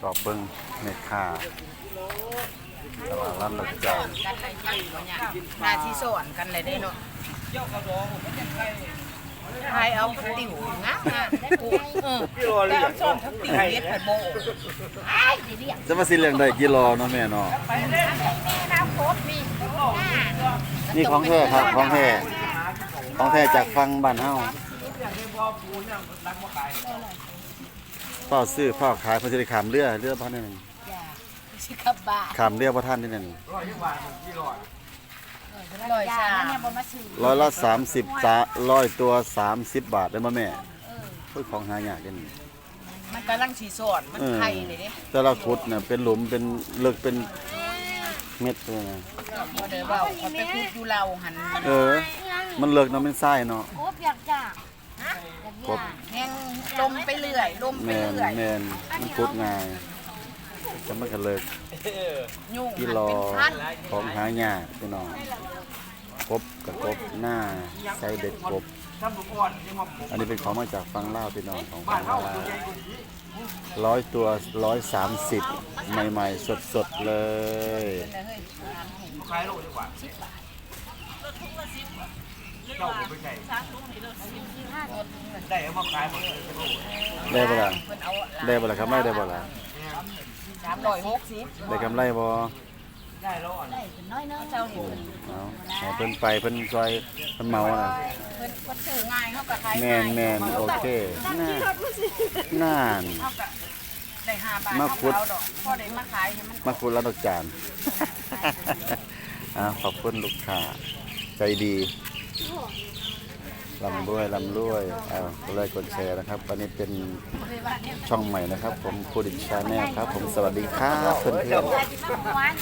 สอบเบิ้งแม่ค้าตลาดร้านรถจานกันเลยเนี่ยหน้าที่สอนกันเลยได้เนาะทายเอาติ๋วนะเออแต่เอาสอนทั้งติ๋วเย็ดผัดโบจะมาสิเลี้ยงได้กี่โลเนาะแม่เนาะนี่ของแท้ครับของแท้ของแท้จากฟังบ้านเฮา พ่อซื้อพ่อขายเพิ่นสิได้ขามเรือเรือบ่ทันนี่นั่นชิคับบาขามเรือบ่ทันนี่นั่นลอยชาร้อยละ30จ้าร้อยตัว30บาทได้บ่แม่เพิ่นของหายากเด้นี่มันกำลังสีสอนมันไข่เลยเด้แต่ละขุดน่ะเป็นหลุมเป็นลึกเป็นเม็ดเลยนะพอเด้อเบาเขาไปพูดอยู่เราหันเออ มันเลิกเนาะมันทรายเนาะกบอยากจ้าค รบแห้งลมไปเรื่อยลมไปแม่นเรื่อยแม่นมันขุดง่ายจะมันก็เลิกยุ่งกิหันโลเป็นพันของหายากพี่น้องกบกับกบหน้าใส่เด็ดกบ อันนี้เป็นของมาจากฟังลาวพี่น้องของฟังลาวร้อยตัวร้อยสามสิบใหม่ๆ สดๆเลยขายโลดีกว่าเจ้า ไปไก่ได้เอามาขายหมดเลยได้บ่ล่ะเพิ่นเอาได้บ่ล่ะครับได้ได้บ่ล่ะสามร้อยหกสิบได้กำไรบ่ได้แล้วอะได้เป็นน้อยเนาะเจ้าเห็นเอาให้เพิ่นไปเพิ่นซอยเพิ่นเมาน่ะเพิ่นเพิ่นซื้อง่ายเขาก็ขายแมง่ายนแมนโอเคน่าน่านเขาก็ได้ห้าบาทมาขุดเอดอกพอได้มาขายให้มันมาคุณแล้วดอกจาน อ่าขอบคุณลูกค้าใจดี ลำรวยลำรวยเอากดไลค์กดแชร์นะครับวันนี้เป็นช่องใหม่นะครับ ผมคูดิชาแนลครับ ผมสวัสดีครับเพื่อนๆหวาน